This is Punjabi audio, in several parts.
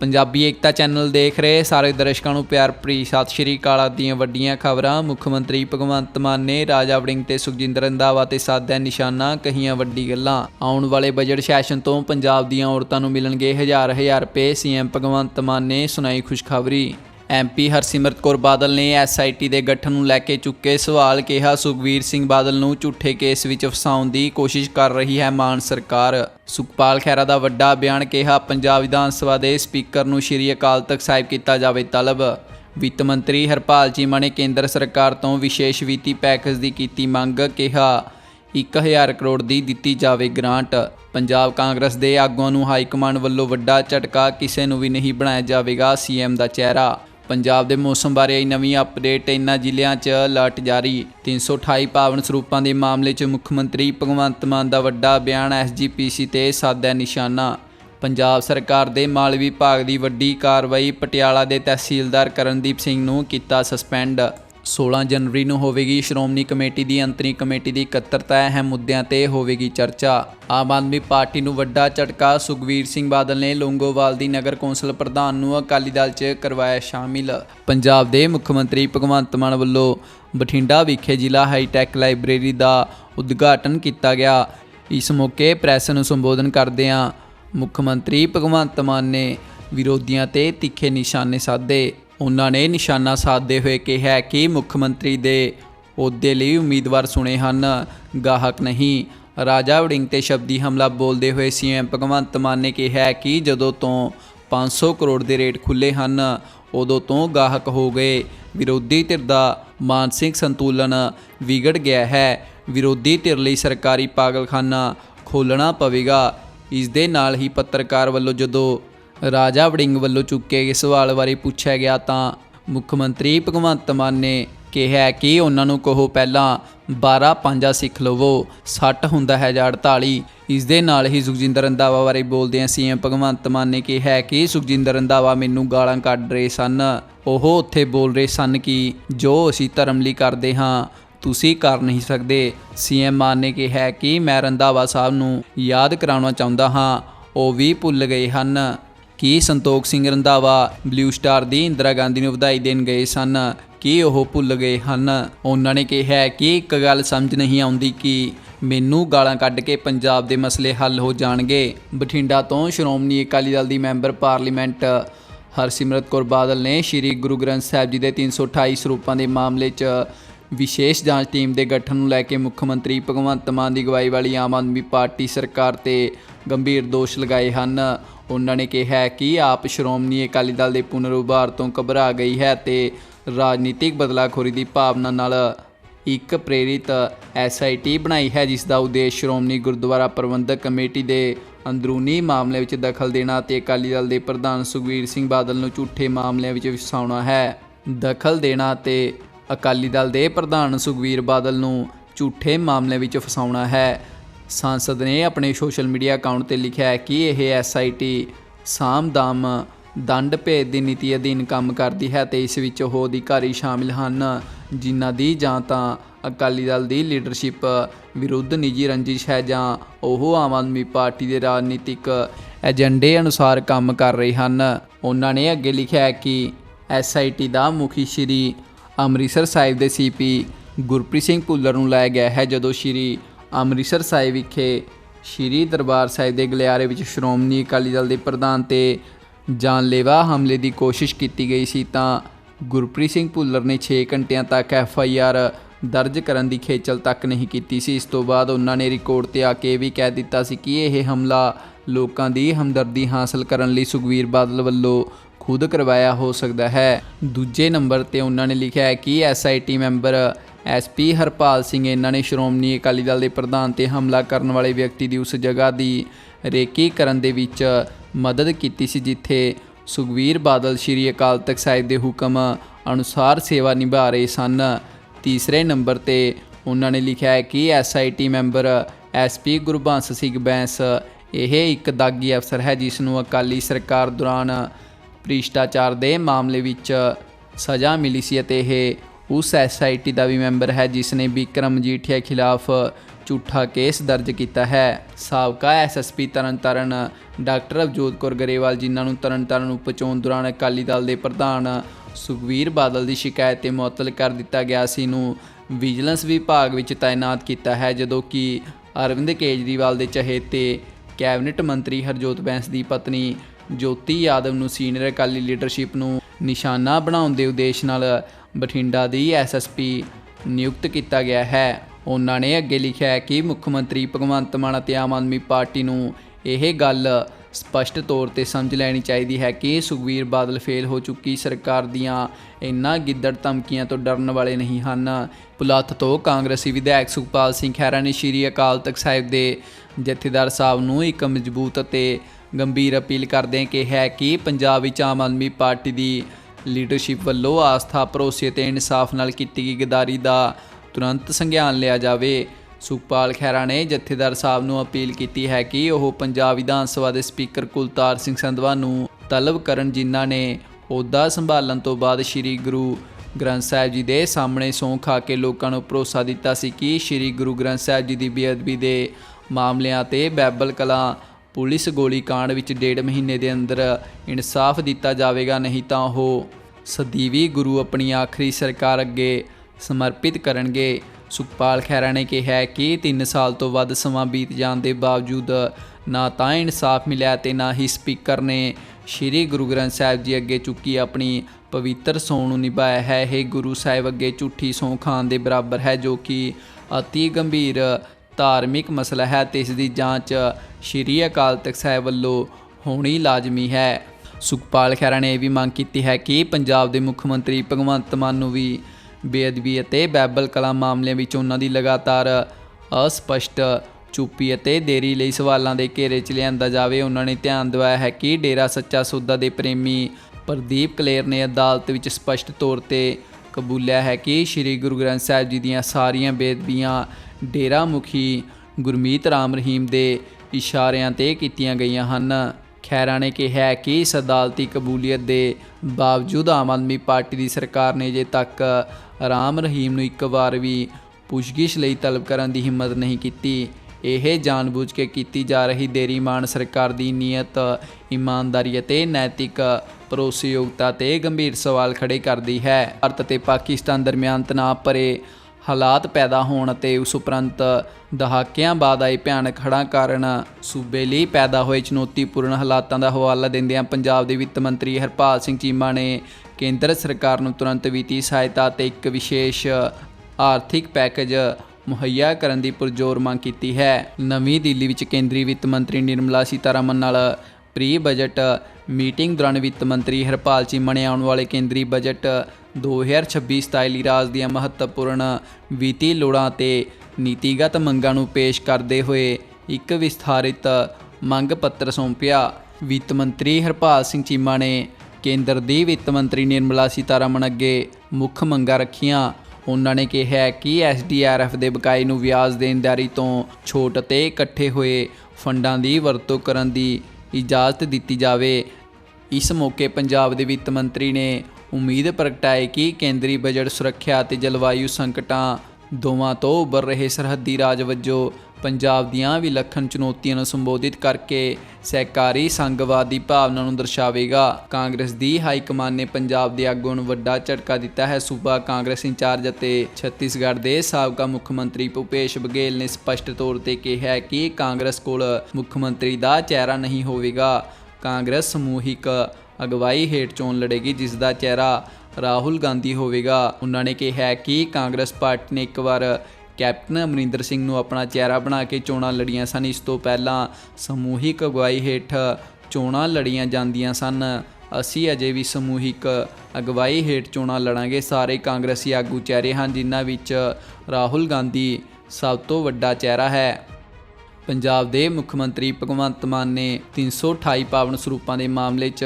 ਪੰਜਾਬੀ ਏਕਤਾ ਚੈਨਲ ਦੇਖ ਰਹੇ ਸਾਰੇ ਦਰਸ਼ਕਾਂ ਨੂੰ ਪਿਆਰ ਭਰੀ ਸਤਿ ਸ਼੍ਰੀ ਅਕਾਲ ਦੀਆਂ ਵੱਡੀਆਂ ਖਬਰਾਂ। ਮੁੱਖ ਮੰਤਰੀ ਭਗਵੰਤ ਮਾਨ ਨੇ ਰਾਜਾ ਵੜਿੰਗ ਤੇ ਸੁਖਜਿੰਦਰ ਰੰਧਾਵਾ ਤੇ ਸਾਧਿਆ ਨਿਸ਼ਾਨਾ ਕਹੀਆਂ ਵੱਡੀ ਗੱਲਾਂ। ਆਉਣ ਵਾਲੇ ਬਜਟ ਸੈਸ਼ਨ ਤੋਂ ਪੰਜਾਬ ਦੀਆਂ ਔਰਤਾਂ ਨੂੰ ਮਿਲਣਗੇ ਹਜ਼ਾਰ ਹਜ਼ਾਰ ਰੁਪਏ, ਸੀਐਮ ਭਗਵੰਤ ਮਾਨ ਨੇ ਸੁਣਾਈ ਖੁਸ਼ਖਬਰੀ। ਐਮਪੀ ਹਰਸਿਮਰਤ ਕੌਰ ਬਾਦਲ ਨੇ ਐਸਆਈਟੀ ਦੇ ਗਠਨ ਨੂੰ ਲੈ ਕੇ ਚੁੱਕੇ ਸਵਾਲ ਕਿਹਾ, ਸੁਖਵੀਰ ਸਿੰਘ ਬਾਦਲ ਨੂੰ ਝੂਠੇ ਕੇਸ ਵਿੱਚ ਫਸਾਉਣ ਦੀ ਕੋਸ਼ਿਸ਼ ਕਰ ਰਹੀ ਹੈ ਮਾਨ ਸਰਕਾਰ। ਸੁਖਪਾਲ ਖਹਿਰਾ ਦਾ ਵੱਡਾ ਬਿਆਨ ਕਿਹਾ, ਪੰਜਾਬ ਵਿਧਾਨ ਸਭਾ ਦੇ ਸਪੀਕਰ ਨੂੰ ਸ਼੍ਰੀ ਅਕਾਲ ਤਖਤ ਸਾਹਿਬ ਕੀਤਾ ਜਾਵੇ ਤਲਬ। ਵਿੱਤ ਮੰਤਰੀ ਹਰਪਾਲ ਚੀਮਾ ਨੇ ਕੇਂਦਰ ਸਰਕਾਰ ਤੋਂ ਵਿਸ਼ੇਸ਼ ਵਿੱਤੀ ਪੈਕੇਜ ਦੀ ਕੀਤੀ ਮੰਗ ਕਿਹਾ 1000 ਕਰੋੜ ਦੀ ਦਿੱਤੀ ਜਾਵੇ ਗ੍ਰਾਂਟ। ਪੰਜਾਬ ਕਾਂਗਰਸ ਦੇ ਆਗੂਆਂ ਨੂੰ ਹਾਈ ਕਮਾਂਡ ਵੱਲੋਂ ਵੱਡਾ ਝਟਕਾ, ਕਿਸੇ ਨੂੰ ਵੀ ਨਹੀਂ ਬਣਾਇਆ ਜਾਵੇਗਾ ਸੀਐਮ ਦਾ ਚਿਹਰਾ। ਪੰਜਾਬ ਦੇ ਮੌਸਮ ਬਾਰੇ ਨਵੀਂ ਅਪਡੇਟ ਇਨ੍ਹਾਂ ਜ਼ਿਲ੍ਹਿਆਂ 'ਚ ਅਲਰਟ ਜਾਰੀ। 328 ਪਾਵਨ ਸਰੂਪਾਂ ਦੇ ਮਾਮਲੇ 'ਚ ਮੁੱਖ ਮੰਤਰੀ ਭਗਵੰਤ ਮਾਨ ਦਾ ਵੱਡਾ ਬਿਆਨ ਐਸਜੀਪੀਸੀ ਤੇ ਸਾਦਾ ਨਿਸ਼ਾਨਾ। ਪੰਜਾਬ ਸਰਕਾਰ ਦੇ ਮਾਲ ਵਿਭਾਗ ਦੀ ਵੱਡੀ ਕਾਰਵਾਈ ਪਟਿਆਲਾ ਦੇ ਤਹਿਸੀਲਦਾਰ ਕਰਨਦੀਪ ਸਿੰਘ ਨੂੰ ਕੀਤਾ ਸਸਪੈਂਡ 16 ਜਨਵਰੀ ਨੂੰ ਹੋਵੇਗੀ ਸ਼੍ਰੋਮਣੀ ਕਮੇਟੀ ਦੀ, ਅੰਤਰੀ ਕਮੇਟੀ ਦੀ ਇਕੱਤਰਤਾ। ਅਹਿਮ ਮੁੱਦਿਆਂ ਤੇ ਹੋਵੇਗੀ ਚਰਚਾ। ਆਮ ਆਦਮੀ ਪਾਰਟੀ ਨੂੰ ਵੱਡਾ ਝਟਕਾ ਸੁਖਵੀਰ ਸਿੰਘ ਬਾਦਲ ਨੇ ਲੋਂਗੋਵਾਲ ਦੀ ਨਗਰ ਕੌਂਸਲ ਪ੍ਰਧਾਨ ਨੂੰ ਅਕਾਲੀ ਦਲ 'ਚ ਕਰਵਾਇਆ ਸ਼ਾਮਿਲ। ਪੰਜਾਬ ਦੇ ਮੁੱਖ ਮੰਤਰੀ ਭਗਵੰਤ ਮਾਨ ਵੱਲੋਂ ਬਠਿੰਡਾ ਵਿਖੇ ਜ਼ਿਲ੍ਹਾ ਹਾਈਟੈਕ ਲਾਇਬ੍ਰੇਰੀ ਦਾ ਉਦਘਾਟਨ ਕੀਤਾ ਗਿਆ। ਇਸ ਮੌਕੇ ਪ੍ਰੈਸ ਨੂੰ ਸੰਬੋਧਨ ਕਰਦਿਆਂ ਮੁੱਖ ਮੰਤਰੀ ਭਗਵੰਤ ਮਾਨ ਨੇ ਵਿਰੋਧੀਆਂ ਤੇ ਤਿੱਖੇ ਨਿਸ਼ਾਨੇ ਸਾਧੇ। ਉਹਨਾਂ ਨੇ ਨਿਸ਼ਾਨਾ ਸਾਧਦੇ ਹੋਏ ਕਿਹਾ ਕਿ ਮੁੱਖ ਮੰਤਰੀ ਦੇ ਅਹੁਦੇ ਲਈ ਉਮੀਦਵਾਰ ਸੁਣੇ ਹਨ। ਗਾਹਕ ਨਹੀਂ, ਰਾਜਾ ਵੜਿੰਗ ਤੇ ਸ਼ਬਦੀ ਹਮਲਾ ਬੋਲਦੇ ਹੋਏ ਸੀਐਮ ਭਗਵੰਤ ਮਾਨ ਨੇ ਕਿਹਾ ਕਿ ਜਦੋਂ ਤੋਂ 500 ਕਰੋੜ ਦੇ ਰੇਟ ਖੁੱਲੇ ਹਨ, ਉਦੋਂ ਤੋਂ ਗਾਹਕ ਹੋ ਗਏ। ਵਿਰੋਧੀ ਧਿਰ ਦਾ ਮਾਨਸਿਕ ਸੰਤੁਲਨ ਵਿਗੜ ਗਿਆ ਹੈ। ਵਿਰੋਧੀ ਧਿਰ ਲਈ ਸਰਕਾਰੀ ਪਾਗਲਖਾਨਾ ਖੋਲਣਾ ਪਵੇਗਾ। ਇਸ ਦੇ ਨਾਲ ਹੀ ਪੱਤਰਕਾਰ ਵੱਲੋਂ ਜਦੋਂ ਰਾਜਾ ਵੜਿੰਗ ਵੱਲੋਂ ਚੁੱਕੇ ਗਏ ਸਵਾਲ ਬਾਰੇ ਪੁੱਛਿਆ ਗਿਆ ਤਾਂ ਮੁੱਖ ਮੰਤਰੀ ਭਗਵੰਤ ਮਾਨ ਨੇ ਕਿਹਾ ਕਿ ਉਹਨਾਂ ਨੂੰ ਕਹੋ ਪਹਿਲਾਂ 12 ਪੰਜਾ ਸਿੱਖ ਲਵੋ 60 ਹੁੰਦਾ ਹੈ ਜਾਂ 48 ਇਸ ਦੇ ਨਾਲ ਹੀ ਸੁਖਜਿੰਦਰ ਰੰਧਾਵਾ ਬਾਰੇ ਬੋਲਦੇ ਸੀਐਮ ਭਗਵੰਤ ਮਾਨ ਨੇ ਕਿਹਾ ਕਿ ਸੁਖਜਿੰਦਰ ਰੰਧਾਵਾ ਮੈਨੂੰ ਗਾਲਾਂ ਕੱਢ ਰਹੇ ਸਨ। ਉਹ ਉੱਥੇ ਬੋਲ ਰਹੇ ਸਨ ਕਿ ਜੋ ਅਸੀਂ ਧਰਮ ਲਈ ਕਰਦੇ ਹਾਂ, ਤੁਸੀਂ ਕਰ ਨਹੀਂ ਸਕਦੇ। ਸੀਐਮ ਮਾਨ ਨੇ ਕਿਹਾ ਕਿ ਮੈਂ ਰੰਧਾਵਾ ਸਾਹਿਬ ਨੂੰ ਯਾਦ ਕਰਾਉਣਾ ਚਾਹੁੰਦਾ ਹਾਂ, ਉਹ ਵੀ ਭੁੱਲ ਗਏ ਹਨ। ਕਿ ਸੰਤੋਖ ਸਿੰਘ ਰੰਧਾਵਾ ਬਲੂ ਸਟਾਰ ਦੀ ਇੰਦਰਾ ਗਾਂਧੀ ਨੂੰ ਵਧਾਈ ਦੇਣ ਗਏ ਸਨ, ਕਿ ਉਹ ਭੁੱਲ ਗਏ ਹਨ। ਉਹਨਾਂ ਨੇ ਕਿਹਾ ਕਿ ਇੱਕ ਗੱਲ ਸਮਝ ਨਹੀਂ ਆਉਂਦੀ ਕਿ ਮੈਨੂੰ ਗਾਲਾਂ ਕੱਢ ਕੇ ਪੰਜਾਬ ਦੇ ਮਸਲੇ ਹੱਲ ਹੋ ਜਾਣਗੇ। ਬਠਿੰਡਾ ਤੋਂ ਸ਼੍ਰੋਮਣੀ ਅਕਾਲੀ ਦਲ ਦੀ ਮੈਂਬਰ ਪਾਰਲੀਮੈਂਟ ਹਰਸਿਮਰਤ ਕੌਰ ਬਾਦਲ ਨੇ ਸ੍ਰੀ ਗੁਰੂ ਗ੍ਰੰਥ ਸਾਹਿਬ ਜੀ ਦੇ 328 ਸਰੂਪਾਂ ਦੇ ਮਾਮਲੇ 'ਚ ਵਿਸ਼ੇਸ਼ ਜਾਂਚ ਟੀਮ ਦੇ ਗਠਨ ਨੂੰ ਲੈ ਕੇ ਮੁੱਖ ਮੰਤਰੀ ਭਗਵੰਤ ਮਾਨ ਦੀ ਅਗਵਾਈ ਵਾਲੀ ਆਮ ਆਦਮੀ ਪਾਰਟੀ ਸਰਕਾਰ ਤੇ ਗੰਭੀਰ ਦੋਸ਼ ਲਗਾਏ ਹਨ। ਉਹਨਾਂ ਨੇ ਕਿਹਾ ਕਿ ਆਪ ਸ਼੍ਰੋਮਣੀ ਅਕਾਲੀ ਦਲ ਦੇ ਪੁਨਰ ਉਭਾਰ ਤੋਂ ਘਬਰਾ ਗਈ ਹੈ ਤੇ ਰਾਜਨੀਤਿਕ ਬਦਲਾਖੋਰੀ ਦੀ ਭਾਵਨਾ ਨਾਲ ਇੱਕ ਪ੍ਰੇਰਿਤ ਐਸਆਈਟੀ ਬਣਾਈ ਹੈ, ਜਿਸ ਦਾ ਉਦੇਸ਼ ਸ਼੍ਰੋਮਣੀ ਗੁਰਦੁਆਰਾ ਪ੍ਰਬੰਧਕ ਕਮੇਟੀ ਦੇ ਅੰਦਰੂਨੀ ਮਾਮਲੇ ਵਿੱਚ ਦਖਲ ਦੇਣਾ ਤੇ ਅਕਾਲੀ ਦਲ ਦੇ ਪ੍ਰਧਾਨ ਸੁਖਵੀਰ ਸਿੰਘ ਬਾਦਲ ਨੂੰ ਝੂਠੇ ਮਾਮਲਿਆਂ ਵਿੱਚ ਫਸਾਉਣਾ ਹੈ। ਦਖਲ ਦੇਣਾ ਤੇ ਅਕਾਲੀ ਦਲ ਦੇ ਪ੍ਰਧਾਨ ਸੁਖਵੀਰ ਬਾਦਲ ਨੂੰ ਝੂਠੇ ਮਾਮਲੇ ਵਿੱਚ ਫਸਾਉਣਾ ਹੈ। ਸਾਂਸਦ ਨੇ ਆਪਣੇ ਸੋਸ਼ਲ ਮੀਡੀਆ ਅਕਾਊਂਟ ਤੇ ਲਿਖਿਆ ਹੈ ਕਿ ਇਹ ਐਸਆਈਟੀ ਸਾਮਦਾਮ ਦੰਡ ਭੇਦ ਦੀ ਨੀਤੀ ਅਧੀਨ ਕੰਮ ਕਰਦੀ ਹੈ ਤੇ ਇਸ ਵਿੱਚ ਉਹ ਅਧਿਕਾਰੀ ਸ਼ਾਮਿਲ ਹਨ, ਜਿਨ੍ਹਾਂ ਦੀ ਜਾਂ ਤਾਂ ਅਕਾਲੀ ਦਲ ਦੀ ਲੀਡਰਸ਼ਿਪ ਵਿਰੁੱਧ ਨਿੱਜੀ ਰੰਜਿਸ਼ ਹੈ ਜਾਂ ਉਹ ਆਮ ਆਦਮੀ ਪਾਰਟੀ ਦੇ ਰਾਜਨੀਤਿਕ ਏਜੰਡੇ ਅਨੁਸਾਰ ਕੰਮ ਕਰ ਰਹੇ ਹਨ। ਉਹਨਾਂ ਨੇ ਅੱਗੇ ਲਿਖਿਆ ਹੈ ਕਿ ਐਸਆਈਟੀ ਦਾ ਮੁਖੀ ਸ਼੍ਰੀ ਅੰਮ੍ਰਿਤਸਰ ਸਾਹਿਬ ਦੇ ਸੀਪੀ ਗੁਰਪ੍ਰੀਤ ਸਿੰਘ ਭੁੱਲਰ ਨੂੰ ਲਾਇਆ ਗਿਆ ਹੈ, ਜਦੋਂ ਸ਼੍ਰੀ ਅੰਮ੍ਰਿਤਸਰ ਸਾਹਿਬ ਵਿਖੇ ਸ਼੍ਰੀ ਦਰਬਾਰ ਸਾਹਿਬ ਦੇ ਗਲਿਆਰੇ ਵਿੱਚ ਸ਼੍ਰੋਮਣੀ ਅਕਾਲੀ ਦਲ ਦੇ ਪ੍ਰਧਾਨ ਤੇ ਜਾਨਲੇਵਾ ਹਮਲੇ ਦੀ ਕੋਸ਼ਿਸ਼ ਕੀਤੀ ਗਈ ਸੀ, ਤਾਂ ਗੁਰਪ੍ਰੀਤ ਸਿੰਘ ਭੁੱਲਰ ਨੇ 6 ਘੰਟਿਆਂ ਤੱਕ ਐਫ ਆਈ ਆਰ ਦਰਜ ਕਰਨ ਦੀ ਖੇਚਲ ਤੱਕ ਨਹੀਂ ਕੀਤੀ ਸੀ। ਇਸ ਤੋਂ ਬਾਅਦ ਉਹਨਾਂ ਨੇ ਰਿਕਾਰਡ ਤੇ ਆ ਕੇ ਇਹ ਵੀ ਕਹਿ ਦਿੱਤਾ ਸੀ ਕਿ ਇਹ ਹਮਲਾ ਲੋਕਾਂ ਦੀ ਹਮਦਰਦੀ ਹਾਸਲ ਕਰਨ ਲਈ ਸੁਖਵੀਰ ਬਾਦਲ ਵੱਲੋਂ ਖੁਦ ਕਰਵਾਇਆ ਹੋ ਸਕਦਾ ਹੈ। ਦੂਜੇ ਨੰਬਰ ਤੇ ਉਹਨਾਂ ਨੇ ਲਿਖਿਆ ਹੈ ਕਿ SIT member SP Harpal Singh ਇਹਨਾਂ ਨੇ ਸ਼੍ਰੋਮਣੀ ਅਕਾਲੀ ਦਲ ਦੇ ਪ੍ਰਧਾਨ ਤੇ ਹਮਲਾ ਕਰਨ ਵਾਲੇ ਵਿਅਕਤੀ ਦੀ ਉਸ ਜਗ੍ਹਾ ਦੀ ਰੇਕੀ ਕਰਨ ਦੇ ਵਿੱਚ ਮਦਦ ਕੀਤੀ ਸੀ, ਜਿੱਥੇ ਸੁਖਵੀਰ ਬਾਦਲ ਸ਼੍ਰੀ ਅਕਾਲ ਤਖਤ ਸਾਹਿਬ ਦੇ ਹੁਕਮ ਅਨੁਸਾਰ ਸੇਵਾ ਨਿਭਾ ਰਹੇ ਸਨ। ਤੀਸਰੇ ਨੰਬਰ ਤੇ ਉਹਨਾਂ ਨੇ ਲਿਖਿਆ ਹੈ ਕਿ SIT member SP Gurbans Singh Bains ਇਹ ਇੱਕ ਦਾਗੀ ਅਫਸਰ ਹੈ, ਜਿਸ ਨੂੰ ਅਕਾਲੀ ਸਰਕਾਰ ਦੌਰਾਨ ਭ੍ਰਿਸ਼ਟਾਚਾਰ ਦੇ ਮਾਮਲੇ ਵਿੱਚ ਸਜ਼ਾ ਮਿਲੀ ਸੀ ਅਤੇ ਇਹ ਉਸ ਐਸਆਈਟੀ ਦਾ ਵੀ ਮੈਂਬਰ ਹੈ ਜਿਸ ਨੇ ਵਿਕਰਮ ਮਜੀਠੀਆ ਖਿਲਾਫ ਝੂਠਾ ਕੇਸ ਦਰਜ ਕੀਤਾ ਹੈ। ਸਾਬਕਾ ਐਸਐਸਪੀ ਤਰਨਤਾਰਨ ਡਾਕਟਰ ਅਵਜੋਤ ਕੌਰ ਗਰੇਵਾਲ, ਜਿਨ੍ਹਾਂ ਨੂੰ ਤਰਨਤਾਰਨ ਉਪਚੋਣ ਦੌਰਾਨ ਅਕਾਲੀ ਦਲ ਦੇ ਪ੍ਰਧਾਨ ਸੁਖਵੀਰ ਬਾਦਲ ਦੀ ਸ਼ਿਕਾਇਤ ਤੇ ਮੁਅੱਤਲ ਕਰ ਦਿੱਤਾ ਗਿਆ ਸੀ, ਨੂੰ ਵਿਜੀਲੈਂਸ ਵਿਭਾਗ ਵਿੱਚ ਤਾਇਨਾਤ ਕੀਤਾ ਹੈ, ਜਦੋਂ ਕਿ ਅਰਵਿੰਦ ਕੇਜਰੀਵਾਲ ਦੇ ਚਹੇਤੇ ਕੈਬਨਿਟ ਮੰਤਰੀ ਹਰਜੋਤ ਬੈਂਸ ਦੀ ਪਤਨੀ ਜੋਤੀ ਯਾਦਵ ਨੂੰ ਸੀਨੀਅਰ ਅਕਾਲੀ ਲੀਡਰਸ਼ਿਪ ਨੂੰ ਨਿਸ਼ਾਨਾ ਬਣਾਉਣ ਦੇ ਉਦੇਸ਼ ਨਾਲ ਬਠਿੰਡਾ ਦੀ ਐਸਐਸਪੀ ਨਿਯੁਕਤ ਕੀਤਾ ਗਿਆ ਹੈ। ਉਹਨਾਂ ਨੇ ਅੱਗੇ ਲਿਖਿਆ ਹੈ ਕਿ ਮੁੱਖ ਮੰਤਰੀ ਭਗਵੰਤ ਮਾਨ ਅਤੇ ਆਮ ਆਦਮੀ ਪਾਰਟੀ ਨੂੰ ਇਹ ਗੱਲ ਸਪਸ਼ਟ ਤੌਰ ਤੇ ਸਮਝ ਲੈਣੀ ਚਾਹੀਦੀ ਹੈ ਕਿ ਸੁਖਵੀਰ ਬਾਦਲ ਫੇਲ ਹੋ ਚੁੱਕੀ ਸਰਕਾਰ ਦੀਆਂ ਇੰਨਾ ਗਿੱਦੜ ਧਮਕੀਆਂ ਤੋਂ ਡਰਨ ਵਾਲੇ ਨਹੀਂ ਹਨ। ਪੁਲੱਥ ਤੋਂ ਕਾਂਗਰਸੀ ਵਿਧਾਇਕ ਸੁਖਪਾਲ ਸਿੰਘ ਖਹਿਰਾ ਨੇ ਸ਼੍ਰੀ ਅਕਾਲ ਤਖਤ ਸਾਹਿਬ ਦੇ ਜਥੇਦਾਰ ਸਾਹਿਬ ਨੂੰ ਇੱਕ ਮਜ਼ਬੂਤ ਅਤੇ ਗੰਭੀਰ ਅਪੀਲ ਕਰਦੇ ਕਿਹਾ ਕਿ ਪੰਜਾਬ ਵਿੱਚ ਆਮ ਆਦਮੀ ਪਾਰਟੀ ਦੀ ਲੀਡਰਸ਼ਿਪ ਵੱਲੋਂ ਆਸਥਾ ਭਰੋਸੇ ਤੇ ਇਨਸਾਫ ਨਾਲ ਕੀਤੀ ਗਈ ਗਦਾਰੀ ਦਾ ਤੁਰੰਤ ਸੰਗਿਆਨ ਲਿਆ ਜਾਵੇ। ਸੁਖਪਾਲ ਖਹਿਰਾ ਨੇ ਜਥੇਦਾਰ ਸਾਹਿਬ ਨੂੰ ਅਪੀਲ ਕੀਤੀ ਹੈ ਕਿ ਉਹ ਪੰਜਾਬ ਵਿਧਾਨ ਸਭਾ ਦੇ ਸਪੀਕਰ ਕੁਲਤਾਰ ਸਿੰਘ ਸੰਧਵਾ ਨੂੰ ਤਲਬ ਕਰਨ ਜਿਨ੍ਹਾਂ ਨੇ ਅਹੁਦਾ ਸੰਭਾਲਣ ਤੋਂ ਬਾਅਦ ਸ੍ਰੀ ਗੁਰੂ ਗ੍ਰੰਥ ਸਾਹਿਬ ਜੀ ਦੇ ਸਾਹਮਣੇ ਸਹੁੰ ਖਾ ਕੇ ਲੋਕਾਂ ਨੂੰ ਭਰੋਸਾ ਦਿੱਤਾ ਸੀ ਕਿ ਸ੍ਰੀ ਗੁਰੂ ਗ੍ਰੰਥ ਸਾਹਿਬ ਜੀ ਦੀ ਬੇਅਦਬੀ ਦੇ ਮਾਮਲਿਆਂ ਤੇ ਬੈਬਲ ਕਲਾਂ ਪੁਲਿਸ ਗੋਲੀ ਕਾਂਡ ਵਿੱਚ ਡੇਢ ਮਹੀਨੇ ਦੇ ਅੰਦਰ ਇਨਸਾਫ ਦਿੱਤਾ ਜਾਵੇਗਾ, ਨਹੀਂ ਤਾਂ ਉਹ ਸਦੀਵੀ ਗੁਰੂ ਆਪਣੀ ਆਖਰੀ ਸਰਕਾਰ ਅੱਗੇ ਸਮਰਪਿਤ ਕਰਨਗੇ। ਸੁਖਪਾਲ ਖਹਿਰਾ ਨੇ ਕਿਹਾ ਕਿ 3 ਸਾਲ ਤੋਂ ਵੱਧ ਸਮਾਂ ਬੀਤ ਜਾਣ ਦੇ ਬਾਵਜੂਦ ਨਾ ਤਾਂ ਇਨਸਾਫ ਮਿਲਿਆ ਤੇ ਨਾ ਹੀ ਸਪੀਕਰ ਨੇ ਸ੍ਰੀ ਗੁਰੂ ਗ੍ਰੰਥ ਸਾਹਿਬ ਜੀ ਅੱਗੇ ਚੁੱਕੀ ਆਪਣੀ ਪਵਿੱਤਰ ਸਹੁੰ ਨੂੰ ਨਿਭਾਇਆ ਹੈ। ਇਹ ਗੁਰੂ ਸਾਹਿਬ ਅੱਗੇ ਝੂਠੀ ਸਹੁੰ ਖਾਣ ਦੇ ਬਰਾਬਰ ਹੈ, ਜੋ ਕਿ ਅਤੀ ਗੰਭੀਰ ਧਾਰਮਿਕ ਮਸਲਾ ਹੈ ਤੇ ਇਸ ਦੀ ਜਾਂਚ ਸ੍ਰੀ ਅਕਾਲ ਤਖਤ ਸਾਹਿਬ ਵੱਲੋਂ ਹੋਣੀ ਲਾਜ਼ਮੀ ਹੈ। ਸੁਖਪਾਲ ਖਹਿਰਾ ਨੇ ਇਹ ਵੀ ਮੰਗ ਕੀਤੀ ਹੈ ਕਿ ਪੰਜਾਬ ਦੇ ਮੁੱਖ ਮੰਤਰੀ ਭਗਵੰਤ ਮਾਨ ਨੂੰ ਵੀ ਬੇਅਦਬੀ ਅਤੇ ਬੈਬਲ ਕਲਾ ਮਾਮਲਿਆਂ ਵਿੱਚ ਉਹਨਾਂ ਦੀ ਲਗਾਤਾਰ ਅਸਪਸ਼ਟ ਚੁੱਪੀ ਅਤੇ ਦੇਰੀ ਲਈ ਸਵਾਲਾਂ ਦੇ ਘੇਰੇ 'ਚ ਲਿਆਂਦਾ ਜਾਵੇ। ਉਹਨਾਂ ਨੇ ਧਿਆਨ ਦਿਵਾਇਆ ਹੈ ਕਿ ਡੇਰਾ ਸੱਚਾ ਸੌਦਾ ਦੇ ਪ੍ਰੇਮੀ ਪ੍ਰਦੀਪ ਕਲੇਰ ਨੇ ਅਦਾਲਤ ਵਿੱਚ ਸਪਸ਼ਟ ਤੌਰ ਤੇ ਕਬੂਲਿਆ ਹੈ ਕਿ ਸ੍ਰੀ ਗੁਰੂ ਗ੍ਰੰਥ ਸਾਹਿਬ ਜੀ ਦੀਆਂ ਸਾਰੀਆਂ ਬੇਦਬੀਆਂ ਡੇਰਾ ਮੁਖੀ ਗੁਰਮੀਤ ਰਾਮ ਰਹੀਮ ਦੇ ਇਸ਼ਾਰਿਆਂ ਤੇ ਕੀਤੀਆਂ ਗਈਆਂ ਹਨ। ਖੈਰਾ ਨੇ ਕਿਹਾ ਕਿ ਇਸ ਅਦਾਲਤੀ ਕਬੂਲੀਅਤ ਦੇ ਬਾਵਜੂਦ ਆਮ ਆਦਮੀ ਪਾਰਟੀ ਦੀ ਸਰਕਾਰ ਨੇ ਜੇ ਤੱਕ ਰਾਮ ਰਹੀਮ ਨੂੰ ਇੱਕ ਵਾਰ ਵੀ ਪੁੱਛਗਿੱਛ ਲਈ ਤਲਬ ਕਰਨ ਦੀ ਹਿੰਮਤ ਨਹੀਂ ਕੀਤੀ। ਇਹ ਜਾਣਬੁੱਝ ਕੇ ਕੀਤੀ ਜਾ ਰਹੀ ਦੇਰੀ ਮਾਨ ਸਰਕਾਰ ਦੀ ਨੀਅਤ ਇਮਾਨਦਾਰੀ ਅਤੇ ਨੈਤਿਕ ਭਰੋਸੇਯੋਗਤਾ ਤੇ ਗੰਭੀਰ ਸਵਾਲ ਖੜੇ ਕਰਦੀ ਹੈ। ਭਾਰਤ ਅਤੇ ਪਾਕਿਸਤਾਨ ਦਰਮਿਆਨ ਤਣਾਅ ਭਰੇ ਹਾਲਾਤ ਪੈਦਾ ਹੋਣ ਅਤੇ ਉਸ ਉਪਰੰਤ ਦਹਾਕਿਆਂ ਬਾਅਦ ਆਏ ਭਿਆਨਕ ਹੜ੍ਹਾਂ ਕਾਰਨ ਸੂਬੇ ਲਈ ਪੈਦਾ ਹੋਏ ਚੁਣੌਤੀਪੂਰਨ ਹਾਲਾਤਾਂ ਦਾ ਹਵਾਲਾ ਦਿੰਦਿਆਂ ਪੰਜਾਬ ਦੇ ਵਿੱਤ ਮੰਤਰੀ ਹਰਪਾਲ ਸਿੰਘ ਚੀਮਾ ਨੇ ਕੇਂਦਰ ਸਰਕਾਰ ਨੂੰ ਤੁਰੰਤ ਵਿੱਤੀ ਸਹਾਇਤਾ ਤੇ ਇੱਕ ਵਿਸ਼ੇਸ਼ ਆਰਥਿਕ ਪੈਕੇਜ ਮੁਹੱਈਆ ਕਰਨ ਦੀ ਪੁਰਜ਼ੋਰ ਮੰਗ ਕੀਤੀ ਹੈ। ਨਵੀਂ ਦਿੱਲੀ ਵਿੱਚ ਕੇਂਦਰੀ ਵਿੱਤ ਮੰਤਰੀ ਨਿਰਮਲਾ ਸੀਤਾਰਮਨ ਨਾਲ ਪ੍ਰੀ ਬਜਟ ਮੀਟਿੰਗ ਦੌਰਾਨ ਵਿੱਤ ਮੰਤਰੀ ਹਰਪਾਲ ਚੀਮਾ ਨੇ ਆਉਣ ਵਾਲੇ ਕੇਂਦਰੀ ਬਜਟ 2026-27 ਲਈ ਰਾਜ ਦੀਆਂ ਮਹੱਤਵਪੂਰਨ ਵਿੱਤੀ ਲੋੜਾਂ ਤੇ ਨੀਤੀਗਤ ਮੰਗਾਂ ਨੂੰ ਪੇਸ਼ ਕਰਦੇ ਹੋਏ ਇੱਕ ਵਿਸਥਾਰਿਤ ਮੰਗ ਪੱਤਰ ਸੌਂਪਿਆ। ਵਿੱਤ ਮੰਤਰੀ ਹਰਪਾਲ ਸਿੰਘ ਚੀਮਾ ਨੇ ਕੇਂਦਰ ਦੀ ਵਿੱਤ ਮੰਤਰੀ ਨਿਰਮਲਾ ਸੀਤਾਰਮਨ ਅੱਗੇ ਮੁੱਖ ਮੰਗਾਂ ਰੱਖੀਆਂ। ਉਹਨਾਂ ਨੇ ਕਿਹਾ ਹੈ ਕਿ ਐਸਡੀਆਰਐਫ ਦੇ ਬਕਾਏ ਨੂੰ ਵਿਆਜ ਦੇਣਦਾਰੀ ਤੋਂ ਛੋਟ ਤੇ ਇਕੱਠੇ ਹੋਏ ਫੰਡਾਂ ਦੀ ਵਰਤੋਂ ਕਰਨ ਦੀ ਇਜਾਜ਼ਤ ਦਿੱਤੀ ਜਾਵੇ। ਇਸ ਮੌਕੇ ਪੰਜਾਬ ਦੇ ਵਿੱਤ ਮੰਤਰੀ ਨੇ ਉਮੀਦ ਪ੍ਰਗਟਾਈ ਕਿ ਕੇਂਦਰੀ ਬਜਟ ਸੁਰੱਖਿਆ ਅਤੇ ਜਲਵਾਯੂ ਸੰਕਟਾਂ ਦੋਵਾਂ ਤੋਂ ਉੱਭਰ ਰਹੇ ਸਰਹੱਦੀ ਰਾਜ ਵਜੋਂ ਪੰਜਾਬ ਦੀਆਂ ਵਿਲੱਖਣ ਚੁਣੌਤੀਆਂ ਨੂੰ ਸੰਬੋਧਿਤ ਕਰਕੇ ਸਹਿਕਾਰੀ ਸੰਘਵਾਦ ਦੀ ਭਾਵਨਾ ਨੂੰ ਦਰਸਾਵੇਗਾ। ਕਾਂਗਰਸ ਦੀ ਹਾਈ ਕਮਾਨ ਨੇ ਪੰਜਾਬ ਦੇ ਆਗੂਆਂ ਨੂੰ ਵੱਡਾ ਝਟਕਾ ਦਿੱਤਾ ਹੈ। ਸੂਬਾ ਕਾਂਗਰਸ ਇੰਚਾਰਜ ਅਤੇ ਛੱਤੀਸਗੜ੍ਹ ਦੇ ਸਾਬਕਾ ਮੁੱਖ ਮੰਤਰੀ ਭੁਪੇਸ਼ ਬਘੇਲ ਨੇ ਸਪਸ਼ਟ ਤੌਰ ਤੇ ਕਿਹਾ ਕਿ ਕਾਂਗਰਸ ਕੋਲ ਮੁੱਖ ਮੰਤਰੀ ਦਾ ਚਿਹਰਾ ਨਹੀਂ ਹੋਵੇਗਾ। ਕਾਂਗਰਸ ਸਮੂਹਿਕ ਅਗਵਾਈ ਹੇਠ ਚੋਣ ਲੜੇਗੀ, ਜਿਸ ਦਾ ਚਿਹਰਾ ਰਾਹੁਲ ਗਾਂਧੀ ਹੋਵੇਗਾ। ਉਹਨਾਂ ਨੇ ਕਿਹਾ ਕਿ ਕਾਂਗਰਸ ਪਾਰਟੀ ਨੇ ਇੱਕ ਵਾਰ ਕੈਪਟਨ ਅਮਰਿੰਦਰ ਸਿੰਘ ਨੂੰ ਆਪਣਾ ਚਿਹਰਾ ਬਣਾ ਕੇ ਚੋਣਾਂ ਲੜੀਆਂ ਸਨ। ਇਸ ਤੋਂ ਪਹਿਲਾਂ ਸਮੂਹਿਕ ਅਗਵਾਈ ਹੇਠ ਚੋਣਾਂ ਲੜੀਆਂ ਜਾਂਦੀਆਂ ਸਨ। ਅਸੀਂ ਅਜੇ ਵੀ ਸਮੂਹਿਕ ਅਗਵਾਈ ਹੇਠ ਚੋਣਾਂ ਲੜਾਂਗੇ, ਸਾਰੇ ਕਾਂਗਰਸੀ ਆਗੂ ਚਿਹਰੇ ਹਨ, ਜਿਨ੍ਹਾਂ ਵਿੱਚ ਰਾਹੁਲ ਗਾਂਧੀ ਸਭ ਤੋਂ ਵੱਡਾ ਚਿਹਰਾ ਹੈ। ਪੰਜਾਬ ਦੇ ਮੁੱਖ ਮੰਤਰੀ ਭਗਵੰਤ ਮਾਨ ਨੇ 328 ਪਾਵਨ ਸਰੂਪਾਂ ਦੇ ਮਾਮਲੇ 'ਚ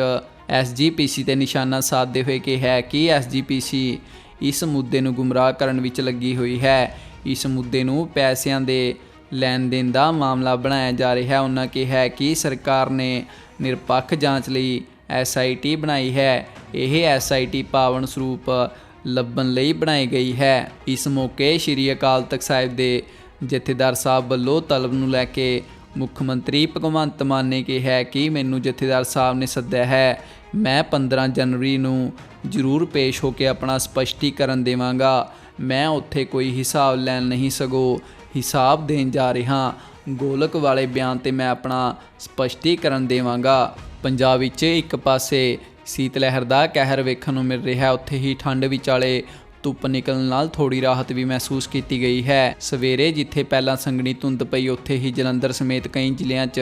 ਐਸਜੀਪੀਸੀ ਤੇ ਨਿਸ਼ਾਨਾ ਸਾਧਦੇ ਹੋਏ ਕਿਹਾ ਹੈ ਕਿ ਐਸਜੀਪੀਸੀ ਇਸ ਮੁੱਦੇ ਨੂੰ ਗੁੰਮਰਾਹ ਕਰਨ ਵਿੱਚ ਲੱਗੀ ਹੋਈ ਹੈ। ਇਸ ਮੁੱਦੇ ਨੂੰ ਪੈਸਿਆਂ ਦੇ ਲੈਣ ਦੇਣ ਦਾ ਮਾਮਲਾ ਬਣਾਇਆ ਜਾ ਰਿਹਾ। ਉਹਨਾਂ ਕਿਹਾ ਕਿ ਸਰਕਾਰ ਨੇ ਨਿਰਪੱਖ ਜਾਂਚ ਲਈ ਐਸਆਈਟੀ ਬਣਾਈ ਹੈ। ਇਹ ਐਸਆਈਟੀ ਪਾਵਨ ਸਰੂਪ ਲੱਭਣ ਲਈ ਬਣਾਈ ਗਈ ਹੈ। ਇਸ ਮੌਕੇ ਸ੍ਰੀ ਅਕਾਲ ਤਖਤ ਸਾਹਿਬ ਦੇ ਜਥੇਦਾਰ ਸਾਹਿਬ ਵੱਲੋਂ ਤਲਬ ਨੂੰ ਲੈ ਕੇ ਮੁੱਖ ਮੰਤਰੀ ਭਗਵੰਤ ਮਾਨ ਨੇ ਕਿਹਾ ਕਿ ਮੈਨੂੰ ਜਥੇਦਾਰ ਸਾਹਿਬ ਨੇ ਸੱਦਿਆ ਹੈ। ਮੈਂ 15 ਜਨਵਰੀ ਨੂੰ ਜ਼ਰੂਰ ਪੇਸ਼ ਹੋ ਕੇ ਆਪਣਾ ਸਪਸ਼ਟੀਕਰਨ ਦੇਵਾਂਗਾ। ਮੈਂ ਉੱਥੇ ਕੋਈ ਹਿਸਾਬ ਲੈਣ ਨਹੀਂ ਸਗੋ ਹਿਸਾਬ ਦੇਣ ਜਾ ਰਿਹਾ। ਗੋਲਕ ਵਾਲੇ ਬਿਆਨ ਤੇ ਮੈਂ ਆਪਣਾ ਸਪਸ਼ਟੀਕਰਨ ਦੇਵਾਂਗਾ। ਪੰਜਾਬ ਵਿੱਚ ਇੱਕ ਪਾਸੇ ਸੀਤ ਲਹਿਰ ਦਾ ਕਹਿਰ ਵੇਖਣ ਨੂੰ ਮਿਲ ਰਿਹਾ, ਉੱਥੇ ਹੀ ਠੰਡ ਵਿਚਾਲੇ ਧੁੱਪ ਨਿਕਲਣ ਨਾਲ ਥੋੜੀ ਰਾਹਤ ਵੀ ਮਹਿਸੂਸ ਕੀਤੀ ਗਈ ਹੈ। ਸਵੇਰੇ ਜਿੱਥੇ ਪਹਿਲਾਂ ਸੰਘਣੀ ਧੁੰਦ ਪਈ, ਉੱਥੇ ਹੀ ਜਲੰਧਰ ਸਮੇਤ ਕਈ ਜ਼ਿਲ੍ਹਿਆਂ 'ਚ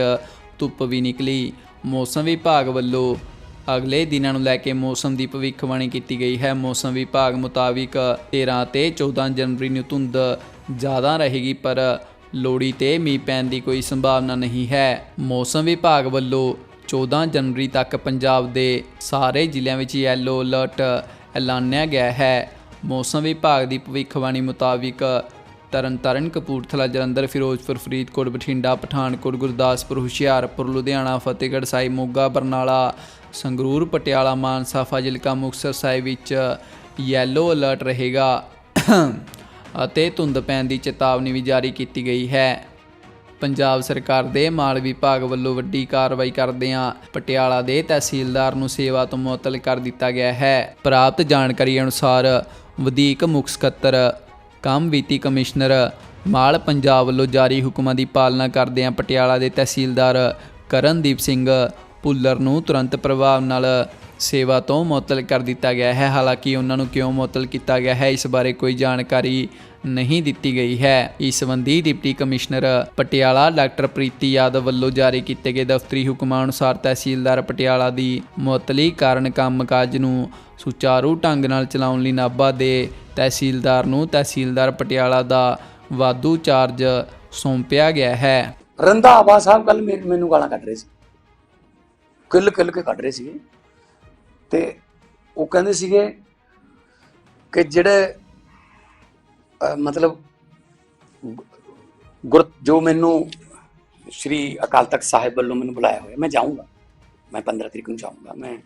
ਧੁੱਪ ਵੀ ਨਿਕਲੀ। ਮੌਸਮ ਵਿਭਾਗ ਵੱਲੋਂ ਅਗਲੇ ਦਿਨਾਂ ਨੂੰ ਲੈ ਕੇ ਮੌਸਮ ਦੀ ਭਵਿੱਖਬਾਣੀ ਕੀਤੀ ਗਈ ਹੈ। ਮੌਸਮ ਵਿਭਾਗ ਮੁਤਾਬਿਕ 13 ਤੇ 14 ਜਨਵਰੀ ਨੂੰ ਧੁੰਦ ਜ਼ਿਆਦਾ ਰਹੇਗੀ, ਪਰ ਲੋੜੀ ਤੇ ਮੀਂਹ ਪੈਣ ਦੀ ਕੋਈ ਸੰਭਾਵਨਾ ਨਹੀਂ ਹੈ। ਮੌਸਮ ਵਿਭਾਗ ਵੱਲੋਂ 14 ਜਨਵਰੀ ਤੱਕ ਪੰਜਾਬ ਦੇ ਸਾਰੇ ਜ਼ਿਲ੍ਹਿਆਂ ਵਿੱਚ ਯੈਲੋ ਅਲਰਟ ਐਲਾਨਿਆ ਗਿਆ ਹੈ। ਮੌਸਮ ਵਿਭਾਗ ਦੀ ਭਵਿੱਖਬਾਣੀ ਮੁਤਾਬਿਕ ਤਰਨਤਾਰਨ, ਕਪੂਰਥਲਾ, ਜਲੰਧਰ, ਫਿਰੋਜ਼ਪੁਰ, ਫਰੀਦਕੋਟ, ਬਠਿੰਡਾ, ਪਠਾਨਕੋਟ, ਗੁਰਦਾਸਪੁਰ, ਹੁਸ਼ਿਆਰਪੁਰ, ਲੁਧਿਆਣਾ, ਫਤਿਹਗੜ੍ਹ ਸਾਹਿਬ, ਮੋਗਾ, ਬਰਨਾਲਾ ਸੰਗਰੂਰ, ਪਟਿਆਲਾ, ਮਾਨਸਾ, ਫਾਜ਼ਿਲਕਾ, ਮੁਕਤਸਰ ਸਾਹਿਬ ਵਿੱਚ ਯੈਲੋ ਅਲਰਟ ਰਹੇਗਾ। ਅਤੇ ਧੁੰਦ ਪੈਣ ਦੀ ਚੇਤਾਵਨੀ ਵੀ ਜਾਰੀ ਕੀਤੀ ਗਈ ਹੈ। ਪੰਜਾਬ ਸਰਕਾਰ ਦੇ ਮਾਲ ਵਿਭਾਗ ਵੱਲੋਂ ਵੱਡੀ ਕਾਰਵਾਈ ਕਰਦਿਆਂ ਪਟਿਆਲਾ ਦੇ ਤਹਿਸੀਲਦਾਰ ਨੂੰ ਸੇਵਾ ਤੋਂ ਮੁਅੱਤਲ ਕਰ ਦਿੱਤਾ ਗਿਆ ਹੈ। ਪ੍ਰਾਪਤ ਜਾਣਕਾਰੀ ਅਨੁਸਾਰ ਵਧੀਕ ਮੁੱਖ ਸਕੱਤਰ, ਕੰਮ ਵਿੱਤੀ ਕਮਿਸ਼ਨਰ, ਮਾਲ ਪੰਜਾਬ ਵੱਲੋਂ ਜਾਰੀ ਹੁਕਮਾਂ ਦੀ ਪਾਲਣਾ ਕਰਦਿਆਂ ਪਟਿਆਲਾ ਦੇ ਤਹਿਸੀਲਦਾਰ ਕਰਨਦੀਪ ਸਿੰਘ ਭੁੱਲਰ ਨੂੰ ਤੁਰੰਤ ਪ੍ਰਭਾਵ ਨਾਲ ਸੇਵਾ ਤੋਂ ਮੁਅੱਤਲ ਕਰ ਦਿੱਤਾ ਗਿਆ ਹੈ। ਹਾਲਾਂਕਿ ਉਹਨਾਂ ਨੂੰ ਕਿਉਂ ਮੁਅੱਤਲ ਕੀਤਾ ਗਿਆ ਹੈ, ਇਸ ਬਾਰੇ ਕੋਈ ਜਾਣਕਾਰੀ ਨਹੀਂ ਦਿੱਤੀ ਗਈ ਹੈ। ਇਸ ਸੰਬੰਧੀ deputy commissioner Patiala doctor Preeti Yadav ਵੱਲੋਂ ਜਾਰੀ ਕੀਤੇ ਗਏ ਦਫ਼ਤਰੀ ਹੁਕਮਾਂ ਅਨੁਸਾਰ ਤਹਿਸੀਲਦਾਰ ਪਟਿਆਲਾ ਦੀ ਮੁਅੱਤਲੀ ਕਾਰਨ ਕੰਮਕਾਜ ਨੂੰ ਸੁਚਾਰੂ ਢੰਗ ਨਾਲ ਚਲਾਉਣ ਲਈ ਨਾਭਾ ਦੇ ਤਹਿਸੀਲਦਾਰ ਨੂੰ ਤਹਿਸੀਲਦਾਰ ਪਟਿਆਲਾ ਦਾ ਵਾਧੂ ਚਾਰਜ ਸੌਂਪਿਆ ਗਿਆ ਹੈ। ਰੰਧਾਵਾ ਸਾਹਿਬ ਕੱਲ ਮੈਨੂੰ ਗਾਲਾਂ ਕੱਢ ਰਹੇ ਸੀ। ਕਿੱਲ ਕਿੱਲ ਕੇ ਕੱਢ ਰਹੇ ਸੀਗੇ। ਤੇ ਉਹ ਕਹਿੰਦੇ ਸੀਗੇ ਕਿ ਜਿਹੜੇ ਮਤਲਬ ਗੁਰ, ਜੋ ਮੈਨੂੰ ਸ਼੍ਰੀ ਅਕਾਲ ਤਖਤ ਸਾਹਿਬ ਵੱਲੋਂ ਮੈਨੂੰ ਬੁਲਾਇਆ ਹੋਇਆ, ਮੈਂ ਜਾਊਂਗਾ। ਮੈਂ 15 ਤਰੀਕ ਨੂੰ ਜਾਊਂਗਾ। ਮੈਂ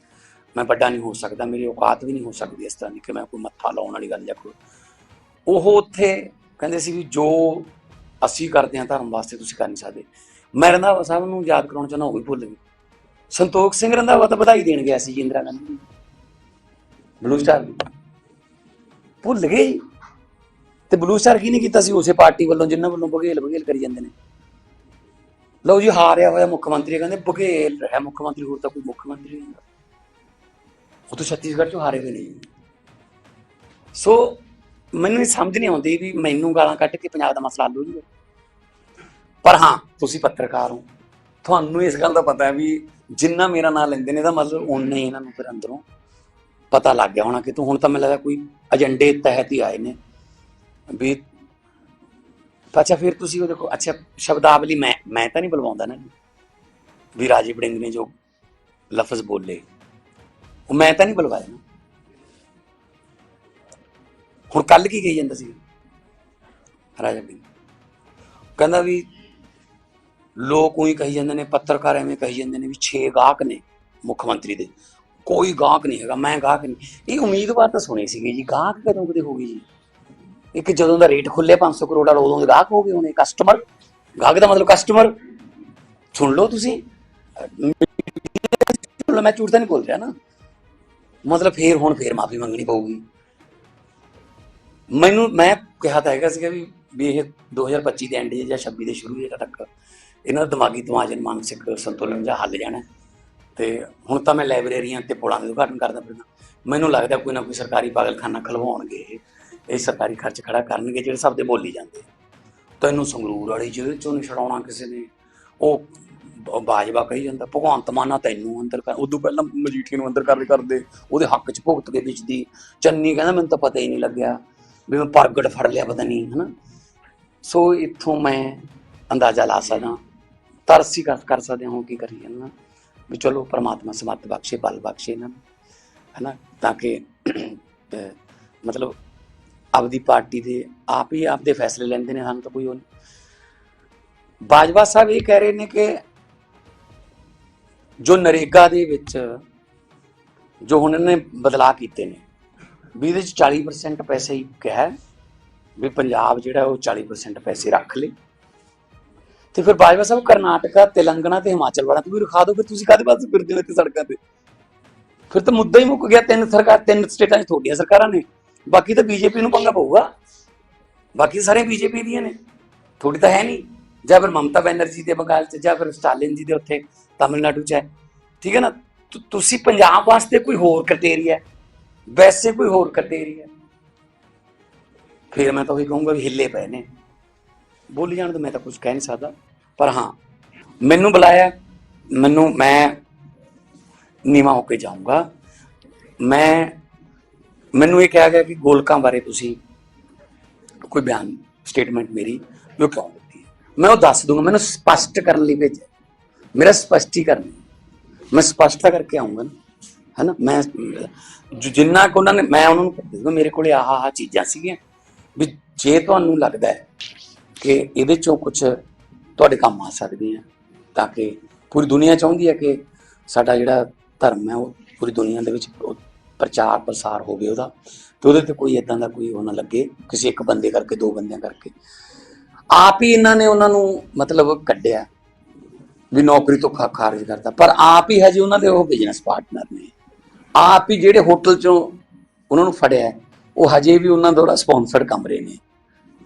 ਮੈਂ ਵੱਡਾ ਨਹੀਂ ਹੋ ਸਕਦਾ, ਮੇਰੀ ਔਕਾਤ ਵੀ ਨਹੀਂ ਹੋ ਸਕਦੀ ਇਸ ਤਰ੍ਹਾਂ ਦੀ ਕਿ ਮੈਂ ਕੋਈ ਮੱਥਾ ਲਾਉਣ ਵਾਲੀ ਗੱਲ ਜਾਂ ਕੋਈ। ਉਹ ਉੱਥੇ ਕਹਿੰਦੇ ਸੀ ਵੀ ਜੋ ਅਸੀਂ ਕਰਦੇ ਹਾਂ ਧਰਮ ਵਾਸਤੇ ਤੁਸੀਂ ਕਰ ਨਹੀਂ ਸਕਦੇ। ਮੈਂ ਰੰਧਾਵਾ ਸਾਹਿਬ ਨੂੰ ਯਾਦ ਕਰਾਉਣਾ ਚਾਹੁੰਦਾ, ਉਹ ਵੀ ਭੁੱਲ ਗਏ। ਸੰਤੋਖ ਸਿੰਘ ਰੰਧਾਵਾ ਤਾਂ ਵਧਾਈ ਦੇਣ ਗਿਆ ਸੀ ਜੀ ਇੰਦਰਾ ਗਾਂਧੀ ਨੂੰ ਬਲੂ ਸਟਾਰ ਨੂੰ। ਭੁੱਲ ਗਏ ਜੀ। ਤੇ ਬਲੂ ਸਟਾਰ ਕੀ ਨਹੀਂ ਕੀਤਾ ਸੀ? ਉਸੇ ਪਾਰਟੀ ਵੱਲੋਂ ਜਿਨ੍ਹਾਂ ਵੱਲੋਂ ਬਘੇਲ ਬਘੇਲ ਕਰੀ ਜਾਂਦੇ ਨੇ। ਲਓ ਜੀ, ਹਾਰਿਆ ਹੋਇਆ ਮੁੱਖ ਮੰਤਰੀ ਕਹਿੰਦੇ, ਬਘੇਲ ਹੈ ਮੁੱਖ ਮੰਤਰੀ, ਹੋਰ ਤਾਂ ਕੋਈ ਮੁੱਖ ਮੰਤਰੀ ਨਹੀਂ ਹੁੰਦਾ। ਉਹ ਤਾਂ ਛੱਤੀਸਗੜ੍ਹ ਚੋਂ ਹਾਰੇ ਹੋਏ ਨੇ ਜੀ। ਸੋ ਮੈਨੂੰ ਇਹ ਸਮਝ ਨਹੀਂ ਆਉਂਦੀ ਵੀ ਮੈਨੂੰ ਗਾਲਾਂ ਕੱਢ ਕੇ ਪੰਜਾਬ ਦਾ ਮਸਲਾ ਹੱਲ ਹੋ ਜੂਗਾ। ਪਰ ਹਾਂ, ਤੁਸੀਂ ਪੱਤਰਕਾਰ ਹੋ। ਤੁਹਾਨੂੰ ਇਸ ਗੱਲ ਦਾ ਪਤਾ ਹੈ ਵੀ ਜਿੰਨਾ ਮੇਰਾ ਨਾਂ ਲੈਂਦੇ ਨੇ ਇਹਦਾ ਮਤਲਬ ਉਨੇ ਹੀ ਇਹਨਾਂ ਨੂੰ ਫਿਰ ਅੰਦਰੋਂ ਪਤਾ ਲੱਗ ਗਿਆ ਹੋਣਾ ਕਿ ਤੂੰ ਹੁਣ ਤਾਂ ਮੈਨੂੰ ਲੱਗਦਾ ਕੋਈ ਏਜੰਡੇ ਤਹਿਤ ਹੀ ਆਏ ਨੇ ਵੀ ਅੱਛਾ, ਫਿਰ ਤੁਸੀਂ ਉਹ ਦੇਖੋ, ਅੱਛਾ, ਸ਼ਬਦਾਵਲੀ ਮੈਂ ਮੈਂ ਤਾਂ ਨਹੀਂ ਬੁਲਵਾਉਂਦਾ ਨਾ ਵੀ ਰਾਜੀ ਬੜਿੰਗ ਨੇ ਜੋ ਲਫ਼ਜ਼ ਬੋਲੇ, ਉਹ ਮੈਂ ਤਾਂ ਨਹੀਂ ਬੁਲਵਾਇਆ ਨਾ। ਹੁਣ ਕੱਲ ਕੀ ਕਹੀ ਜਾਂਦਾ ਸੀ ਰਾਜਾ ਬੜਿੰਗ ਕਹਿੰਦਾ ਵੀ ਲੋਕ ਉਹੀ ਕਹੀ ਜਾਂਦੇ ਨੇ, ਪੱਤਰਕਾਰ ਐਵੇਂ ਕਹੀ ਜਾਂਦੇ ਨੇ ਵੀ 6 ਗਾਹਕ ਨੇ ਮੁੱਖ ਮੰਤਰੀ ਦੇ। ਕੋਈ ਗਾਹਕ ਨਹੀਂ ਹੈਗਾ, ਮੈਂ ਗਾਹਕ ਨਹੀਂ। ਇਹ ਉਮੀਦਵਾਰ ਤਾਂ ਸੁਣੀ ਸੀਗੀ ਜੀ, ਗਾਹਕ ਕਦੋਂ ਕਦੇ ਹੋ ਜੀ? ਇੱਕ ਜਦੋਂ ਦਾ ਰੇਟ ਖੁੱਲੇ 500 ਕਰੋੜ ਵਾਲਾ, ਉਦੋਂ ਦੇ ਗਾਹਕ ਹੋ ਗਏ ਹੋਣੇ। ਕਸਟਮਰ ਗਾਹਕ ਦਾ ਮਤਲਬ ਕਸਟਮਰ ਸੁਣ ਲਓ ਤੁਸੀਂ। ਮੈਂ ਝੂਠ ਤਾਂ ਨਹੀਂ ਬੋਲ ਰਿਹਾ ਨਾ। ਮਤਲਬ ਫੇਰ ਹੁਣ ਫੇਰ ਮਾਫੀ ਮੰਗਣੀ ਪਊਗੀ। ਮੈਨੂੰ, ਮੈਂ ਕਿਹਾ ਤਾਂ ਹੈਗਾ ਸੀਗਾ ਵੀ ਵੀ ਇਹ 2025 ਦੇ ਐਂਡ ਜਾਂ 26 ਦੇ ਸ਼ੁਰੂ ਜਿਹੜਾ ਤੱਕ। ਇਹਨਾਂ ਦਾ ਦਿਮਾਗੀ ਤਵਾਜ਼ਨ ਮਾਨਸਿਕ ਸੰਤੁਲਨ ਜਾਂ ਹੱਲ ਜਾਣਾ। ਤੇ ਹੁਣ ਤਾਂ ਮੈਂ ਲਾਇਬ੍ਰੇਰੀਆਂ ਤੇ ਪੁਲਾਂ ਦੇ ਉਦਘਾਟਨ ਕਰਦਾ ਫਿਰਦਾ। ਮੈਨੂੰ ਲੱਗਦਾ ਕੋਈ ਨਾ ਕੋਈ ਸਰਕਾਰੀ ਪਾਗਲਖਾਨਾ ਖਲਵਾਉਣਗੇ ਇਹ। ਸਰਕਾਰੀ ਖਰਚ ਖੜਾ ਕਰਨਗੇ ਜਿਹੜੇ ਸਭ ਦੇ ਬੋਲੀ ਜਾਂਦੇ ਤੈਨੂੰ ਸੰਗਰੂਰ ਵਾਲੀ ਜੇਲ੍ਹ ਚੋਂ ਨਹੀਂ ਛਡਾਉਣਾ ਕਿਸੇ ਨੇ। ਉਹ ਬਾਜਵਾ ਕਹੀ ਜਾਂਦਾ, ਭਗਵੰਤ ਮਾਨਾ ਤੈਨੂੰ ਅੰਦਰ ਕਰ। ਉਦੋਂ ਪਹਿਲਾਂ ਮਜੀਠੀ ਨੂੰ ਅੰਦਰ ਕਰਦੇ ਕਰਦੇ। ਉਹਦੇ ਹੱਕ 'ਚ ਭੁਗਤ ਕੇ ਵਿੱਚ ਦੀ ਚੰਨੀ ਕਹਿੰਦਾ, ਮੈਨੂੰ ਤਾਂ ਪਤਾ ਹੀ ਨਹੀਂ ਲੱਗਿਆ ਵੀ ਮੈਂ ਪ੍ਰਗਟ ਫੜ ਲਿਆ, ਪਤਾ ਨਹੀਂ, ਹਨਾ? ਸੋ ਇੱਥੋਂ ਮੈਂ ਅੰਦਾਜ਼ਾ ਲਾ ਸਕਦਾ। ਤਰਸੀ ਕਰ ਕਰ ਸਕਦੇ ਹਾਂ ਉਹ ਕੀ ਕਰੀਏ ਨਾ। ਵੀ ਚਲੋ, ਪ੍ਰਮਾਤਮਾ ਸਮੱਤ ਬਖਸ਼ੇ, ਬਲ ਬਖਸ਼ੇ ਇਹਨਾਂ ਨੂੰ, ਹਨਾ, ਤਾਂ ਕਿ ਮਤਲਬ ਆਪਦੀ ਪਾਰਟੀ ਦੇ ਆਪ ਹੀ ਆਪਦੇ ਫੈਸਲੇ ਲੈਂਦੇ ਨੇ, ਸਾਨੂੰ ਤਾਂ ਕੋਈ ਉਹ ਨਹੀਂ। ਬਾਜਵਾ ਸਾਹਿਬ ਇਹ ਕਹਿ ਰਹੇ ਨੇ ਕਿ ਜੋ ਨਰੇਗਾ ਦੇ ਵਿੱਚ, ਜੋ ਹੁਣ ਇਹਨੇ ਬਦਲਾਅ ਕੀਤੇ ਨੇ, ਵੀ ਇਹਦੇ ਚ 40% ਪੈਸੇ ਹੀ ਕਿਹਾ ਹੈ, ਵੀ ਪੰਜਾਬ ਜਿਹੜਾ ਉਹ 40% ਪੈਸੇ ਰੱਖ ਲੇ। ਤੇ ਫਿਰ ਬਾਜਵਾ ਸਾਹਿਬ ਕਰਨਾਟਕਾ, ਤੇਲੰਗਾਨਾ ਤੇ ਹਿਮਾਚਲ ਵਾਲਾ ਤੁਸੀਂ ਰਖਾ ਦਿਓ, ਫਿਰ ਤੁਸੀਂ ਕਾਹਦੇ ਵਾਸਤੇ ਫਿਰਦੇ ਹੋ ਇੱਥੇ ਸੜਕਾਂ ਤੇ? ਫਿਰ ਤਾਂ ਮੁੱਦਾ ਹੀ ਮੁੱਕ ਗਿਆ, ਤਿੰਨ ਸਰਕਾਰ, ਤਿੰਨ ਸਟੇਟਾਂ 'ਚ ਤੁਹਾਡੀਆਂ ਸਰਕਾਰਾਂ ਨੇ। ਬਾਕੀ ਤਾਂ ਬੀਜੇਪੀ ਨੂੰ ਪੰਗਾ ਪਊਗਾ। ਬਾਕੀ ਸਾਰੇ ਬੀਜੇਪੀ ਦੀਆਂ ਨੇ। ਥੋੜੀ ਤਾਂ ਹੈ ਨਹੀਂ। ਜਾਂ ਫਿਰ ਮਮਤਾ ਬੈਨਰਜੀ ਦੇ ਬੰਗਾਲ 'ਚ, ਜਾਂ ਫਿਰ ਸਟਾਲਿਨ ਜੀ ਦੇ ਉੱਥੇ, ਤਾਮਿਲਨਾਡੂ 'ਚ ਹੈ। ਠੀਕ ਹੈ ਨਾ? ਤੁਸੀਂ ਪੰਜਾਬ ਵਾਸਤੇ ਕੋਈ ਹੋਰ ਕ੍ਰਾਈਟੇਰੀਆ ਵੈਸੇ ਕੋਈ ਹੋਰ ਕ੍ਰਾਈਟੇਰੀਆ ਫਿਰ ਮੈਂ ਤਾਂ ਉਹੀ ਕਹੂੰਗਾ ਵੀ ਹਿੱਲੇ ਪਏ ਨੇ। ਬੋਲੀ ਜਾਣ ਤਾਂ ਮੈਂ ਤਾਂ ਕੁਝ ਕਹਿ ਨਹੀਂ ਸਕਦਾ। ਪਰ ਹਾਂ, ਮੈਨੂੰ ਬੁਲਾਇਆ, ਮੈਨੂੰ ਮੈਂ ਨੀਵਾਂ ਹੋ ਕੇ ਜਾਊਂਗਾ। ਮੈਂ, ਮੈਨੂੰ ਇਹ ਕਿਹਾ ਗਿਆ ਕਿ ਗੋਲਕਾਂ ਬਾਰੇ ਤੁਸੀਂ ਕੋਈ ਬਿਆਨ ਸਟੇਟਮੈਂਟ ਮੇਰੀ ਵੀ ਕਿਉਂ ਦਿੱਤੀ ਮੈਂ ਉਹ ਦੱਸ ਦੂੰਗਾ, ਮੈਨੂੰ ਸਪਸ਼ਟ ਕਰਨ ਲਈ ਭੇਜਿਆ। ਮੇਰਾ ਸਪਸ਼ਟੀਕਰਨ। ਮੈਂ ਸਪਸ਼ਟਤਾ ਕਰਕੇ ਆਉਂਗਾ ਨਾ, ਹੈਨਾ? ਮੈਂ ਜਿੰਨਾ ਕੁ ਉਹਨਾਂ ਨੇ, ਮੈਂ ਉਹਨਾਂ ਨੂੰ ਦੱਸੂਗਾ ਮੇਰੇ ਕੋਲੇ ਆਹ ਆਹ ਚੀਜ਼ਾਂ ਸੀਗੀਆਂ। ਵੀ ਜੇ ਤੁਹਾਨੂੰ ਲੱਗਦਾ ਹੈ ਕਿ ਇਹਦੇ ਚੋਂ ਕੁਝ ਤੁਹਾਡੇ ਕੰਮ ਆ ਸਕਦੀਆਂ ਤਾਂ ਕਿ ਪੂਰੀ ਦੁਨੀਆ ਚਾਹੁੰਦੀ ਹੈ ਕਿ ਸਾਡਾ ਜਿਹੜਾ ਧਰਮ ਹੈ, ਉਹ ਪੂਰੀ ਦੁਨੀਆ ਦੇ ਵਿੱਚ ਪ੍ਰਚਾਰ ਪ੍ਰਸਾਰ ਹੋਵੇ ਉਹਦਾ। ਤੇ ਉਹਦੇ ਤੇ ਕੋਈ ਇਦਾਂ ਦਾ ਕੋਈ ਉਹ ਨਾ ਲੱਗੇ, ਕਿਸੇ ਇੱਕ ਬੰਦੇ ਕਰਕੇ, ਦੋ ਬੰਦਿਆਂ ਕਰਕੇ। ਆਪ ਹੀ ਇਹਨਾਂ ਨੇ ਉਹਨਾਂ ਨੂੰ ਮਤਲਬ ਕੱਢਿਆ ਵੀ ਨੌਕਰੀ ਤੋਂ ਖਾਰਜ ਕਰਤਾ। ਪਰ ਆਪ ਹੀ ਹਜੇ ਉਹਨਾਂ ਦੇ ਉਹ ਬਿਜ਼ਨਸ ਪਾਰਟਨਰ ਨੇ। ਆਪ ਹੀ ਜਿਹੜੇ ਹੋਟਲ ਚੋਂ ਉਹਨਾਂ ਨੂੰ ਫੜਿਆ, ਉਹ ਹਜੇ ਵੀ ਉਹਨਾਂ ਦੁਆਰਾ ਸਪਾਂਸਰਡ ਕਮਰੇ ਨੇ।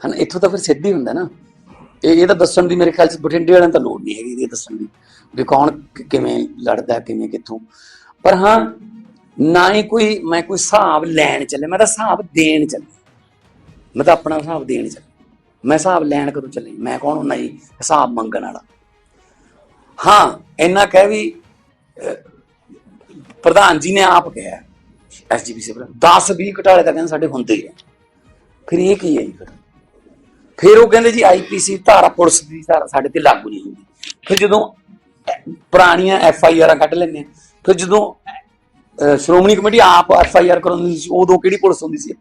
ਹਨ, ਇੱਥੋਂ ਤਾਂ ਫਿਰ ਸਿੱਧੀ ਹੁੰਦਾ ਨਾ। ਇਹ ਇਹ ਤਾਂ ਦੱਸਣ ਦੀ ਮੇਰੇ ਖਿਆਲ ਚ ਬਠਿੰਡੇ ਵਾਲਿਆਂ ਨੂੰ ਤਾਂ ਲੋੜ ਨਹੀਂ ਹੈਗੀ ਇਹ ਦੱਸਣ ਦੀ, ਵੀ ਕੌਣ ਕਿਵੇਂ ਲੜਦਾ, ਕਿਵੇਂ ਕਿੱਥੋਂ। ਪਰ ਹਾਂ, ਨਾ ਹੀ ਕੋਈ, ਮੈਂ ਕੋਈ ਹਿਸਾਬ ਲੈਣ ਚੱਲੇ ਮੈਂ ਤਾਂ ਹਿਸਾਬ ਦੇਣ ਚੱਲੇ ਮੈਂ ਤਾਂ ਆਪਣਾ ਹਿਸਾਬ ਦੇਣ ਚੱਲੇ ਮੈਂ ਹਿਸਾਬ ਲੈਣ ਕਦੋਂ ਚੱਲੇ ਮੈਂ ਕੌਣ ਹੁੰਦਾ ਜੀ? ਹਿਸਾਬ ਮੰਗਣ ਵਾਲਾ। ਹਾਂ, ਇੰਨਾ ਕਹਿ ਵੀ ਪ੍ਰਧਾਨ ਜੀ ਨੇ ਆਪ ਕਿਹਾ ਐਸਜੀਪੀ ਸੇ 10 20 ਘਟਾਲੇ ਤਾਂ ਕਹਿੰਦੇ ਸਾਡੇ ਹੁੰਦੇ ਹੀ ਆ। ਫਿਰ ਇਹ ਕੀ ਹੈ ਜੀ ਫਿਰ? ਫਿਰ ਉਹ ਕਹਿੰਦੇ ਜੀ ਆਈਪੀਸੀ ਧਾਰਾ ਪੁਲਿਸ ਦੀ ਧਾਰਾ ਸਾਡੇ ਤੇ ਲਾਗੂ ਨਹੀਂ ਹੁੰਦੀ। ਫਿਰ ਜਦੋਂ ਪੁਰਾਣੀਆਂ ਐਫ ਆਈ ਆਰਾਂ ਕੱਢ ਲੈਂਦੇ ਫਿਰ ਜਦੋਂ ਸ਼੍ਰੋਮਣੀ ਕਮੇਟੀ ਆਪ ਐਫ ਆਈ ਆਰ ਕਰਾਉਂਦੀ ਸੀ, ਉਦੋਂ ਕਿਹੜੀ ਪੁਲਿਸ ਹੁੰਦੀ ਸੀ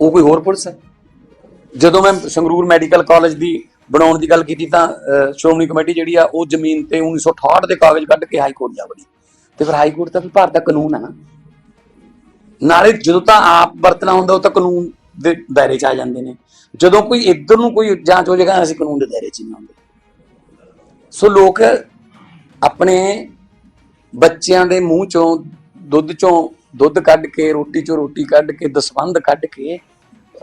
ਉਹ ਕੋਈ ਹੋਰ ਪੁਲਿਸ ਹੈ? ਜਦੋਂ ਮੈਂ ਸੰਗਰੂਰ ਮੈਡੀਕਲ ਕਾਲਜ ਦੀ ਬਣਾਉਣ ਦੀ ਗੱਲ ਕੀਤੀ ਤਾਂ ਸ਼੍ਰੋਮਣੀ ਕਮੇਟੀ ਜਿਹੜੀ ਆ, ਉਹ ਜ਼ਮੀਨ ਤੇ 1968 ਦੇ ਕਾਗਜ਼ ਕੱਢ ਕੇ ਹਾਈ ਕੋਰਟ ਜਾ ਵੜੀ। ਤੇ ਫਿਰ ਹਾਈ ਕੋਰਟ ਤਾਂ ਫਿਰ ਭਾਰਤ ਦਾ ਕਾਨੂੰਨ ਹੈ ਨਾ। ਨਾਲੇ ਜਦੋਂ ਤਾਂ ਆਪ ਵਰਤਣਾ ਹੁੰਦਾ, ਉਹ ਤਾਂ ਕਾਨੂੰਨ ਦੇ ਦਾਇਰੇ 'ਚ ਆ ਜਾਂਦੇ ਨੇ। ਜਦੋਂ ਕੋਈ ਇੱਧਰ ਨੂੰ ਕੋਈ ਜਾਂਚ ਹੋ ਜਾਏਗਾ ਅਸੀਂ ਕਾਨੂੰਨ ਦੇ ਦਾਇਰੇ 'ਚ ਹੀ ਨਹੀਂ ਆਉਂਦੇ। ਸੋ ਲੋਕ ਆਪਣੇ ਬੱਚਿਆਂ ਦੇ ਮੂੰਹ ਚੋਂ ਦੁੱਧ ਚੋਂ ਦੁੱਧ ਕੱਢ ਕੇ, ਰੋਟੀ ਚੋਂ ਰੋਟੀ ਕੱਢ ਕੇ, ਦਸਵੰਧ ਕੱਢ ਕੇ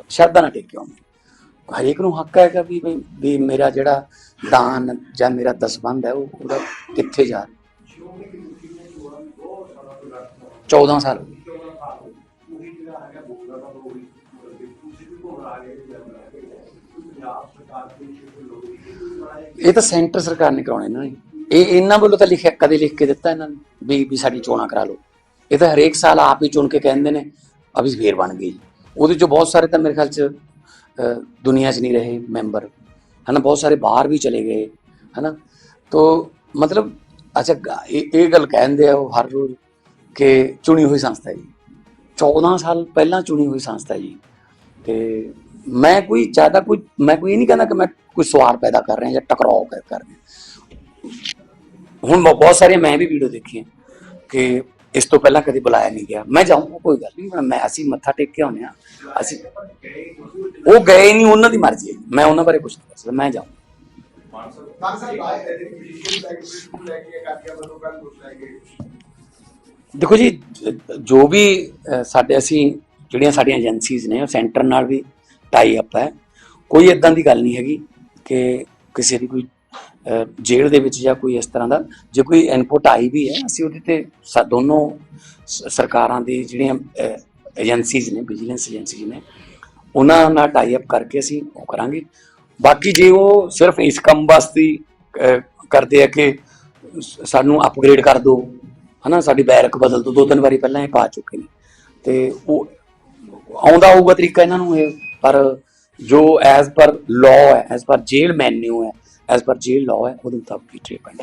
ਸ਼ਰਧਾ ਨਾਲ ਟੇਕੇ ਆਉਂਦੇ। ਹਰੇਕ ਨੂੰ ਹੱਕ ਹੈਗਾ ਵੀ ਵੀ- ਮੇਰਾ ਜਿਹੜਾ ਦਾਨ ਜਾਂ ਮੇਰਾ ਦਸਵੰਧ ਹੈ, ਉਹ ਉਹਦਾ ਕਿੱਥੇ ਜਾ ਰਿਹਾ। 14 ਸਾਲ ਹੋ ਗਏ। ਇਹ ਤਾਂ ਸੈਂਟਰ ਸਰਕਾਰ ਨੇ ਕਰਾਉਣੇ ਇਹਨਾਂ ਨੇ। ਇਹ ਇਹਨਾਂ ਵੱਲੋਂ ਤਾਂ ਲਿਖਿਆ ਕਦੇ ਲਿਖ ਕੇ ਦਿੱਤਾ ਇਹਨਾਂ ਨੇ ਵੀ ਵੀ ਸਾਡੀ ਚੋਣਾਂ ਕਰਾ ਲਓ। ਇਹ ਤਾਂ ਹਰੇਕ ਸਾਲ ਆਪ ਹੀ ਚੁਣ ਕੇ ਕਹਿੰਦੇ ਨੇ ਅਭੀ ਫੇਰ ਬਣ ਗਈ ਉਹਦੇ ਚੋਂ ਬਹੁਤ ਸਾਰੇ ਤਾਂ ਮੇਰੇ ਖਿਆਲ ਚ ਅਹ, ਦੁਨੀਆ 'ਚ ਨਹੀਂ ਰਹੇ ਮੈਂਬਰ। ਹਨਾ ਬਹੁਤ ਸਾਰੇ ਬਾਹਰ ਵੀ ਚਲੇ ਗਏ ਹਨਾ। ਤੋ ਮਤਲਬ ਅੱਛਾ ਇਹ ਇਹ ਗੱਲ ਕਹਿੰਦੇ ਆ ਉਹ ਹਰ ਰੋਜ਼ ਕਿ ਚੁਣੀ ਹੋਈ ਸੰਸਥਾ ਜੀ। 14 ਸਾਲ ਪਹਿਲਾਂ ਚੁਣੀ ਹੋਈ ਸੰਸਥਾ ਜੀ। ਤੇ ਮੈਂ ਕੋਈ ਜ਼ਿਆਦਾ ਕੋਈ, ਮੈਂ ਕੋਈ ਇਹ ਨਹੀਂ ਕਹਿੰਦਾ ਕਿ ਮੈਂ ਕੋਈ ਸਵਾਰ ਪੈਦਾ ਕਰ ਰਿਹਾ ਜਾਂ ਟਕਰਾਓ ਕਰ ਕਰ ਰਿਹਾ। ਹੁਣ ਬਹੁਤ ਬਹੁਤ ਸਾਰੀਆਂ ਮੈਂ ਵੀ ਵੀਡੀਓ ਦੇਖੀਆਂ ਕਿ ਇਸ ਤੋਂ ਪਹਿਲਾਂ ਕਦੇ ਬੁਲਾਇਆ ਨਹੀਂ ਗਿਆ। ਮੈਂ ਜਾਊਂਗਾ, ਕੋਈ ਗੱਲ ਨਹੀਂ ਮੈਂ, ਅਸੀਂ ਮੱਥਾ ਟੇਕ ਕੇ ਆਉਂਦੇ ਆ ਅਸੀਂ ਉਹ ਗਏ ਨਹੀਂ, ਉਹਨਾਂ ਦੀ ਮਰਜ਼ੀ ਹੈ। ਮੈਂ ਉਹਨਾਂ ਬਾਰੇ ਕੁਝ ਨਹੀਂ ਦੱਸ ਸਕਦਾ, ਮੈਂ ਜਾਊਂ ਦੇਖੋ ਜੀ, ਜੋ ਵੀ ਸਾਡੇ ਅਸੀਂ ਜਿਹੜੀਆਂ ਸਾਡੀਆਂ ਏਜੰਸੀਜ਼ ਨੇ, ਉਹ ਸੈਂਟਰ ਨਾਲ ਵੀ ਟਾਈ ਅਪ ਹੈ। ਕੋਈ ਇਦਾਂ ਦੀ ਗੱਲ ਨਹੀਂ ਹੈਗੀ ਕਿ ਕਿਸੇ ਦੀ ਕੋਈ ਜੇਲ੍ਹ ਦੇ ਵਿੱਚ ਜਾਂ ਕੋਈ ਇਸ ਤਰ੍ਹਾਂ ਦਾ, ਜੇ ਕੋਈ ਇਨਪੁਟ ਆਈ ਵੀ ਹੈ, ਅਸੀਂ ਉਹਦੇ ਤੇ ਸਾ- ਦੋਨੋਂ ਸਰਕਾਰਾਂ ਦੀ ਜਿਹੜੀਆਂ ਏਜੰਸੀਜ਼ ਨੇ, ਵਿਜੀਲੈਂਸ ਏਜੰਸੀਜ਼ ਨੇ, ਉਹਨਾਂ ਨਾਲ ਟਾਈ ਅਪ ਕਰਕੇ ਅਸੀਂ ਉਹ ਕਰਾਂਗੇ। ਬਾਕੀ ਜੇ ਉਹ ਸਿਰਫ ਇਸ ਕੰਮ ਵਾਸਤੇ ਕਰਦੇ ਆ ਕਿ ਸਾਨੂੰ ਅਪਗ੍ਰੇਡ ਕਰ ਦਿਓ ਹਨਾ, ਸਾਡੀ ਬੈਰਕ ਬਦਲ ਦਿਓ ਦੋ ਤਿੰਨ ਵਾਰੀ ਪਹਿਲਾਂ ਇਹ ਪਾ ਚੁੱਕੇ ਨੇ। ਤੇ ਉਹ, ਆਉਂਦਾ ਹੋਊਗਾ ਤਰੀਕਾ ਇਹਨਾਂ ਨੂੰ ਇਹ ਪਰ ਜੋ ਐਜ਼ ਪਰ ਲਾਅ ਹੈ ਐਜ਼ ਪਰ ਜੇਲ ਮੈਨਿਊ ਹੈ ਐਜ਼ ਪਰ ਜੇਲ ਲਾਅ ਹੈ, ਉਹਦੇ ਮੁਤਾਬਕ ਹੀ ਟ੍ਰੀਟਮੈਂਟ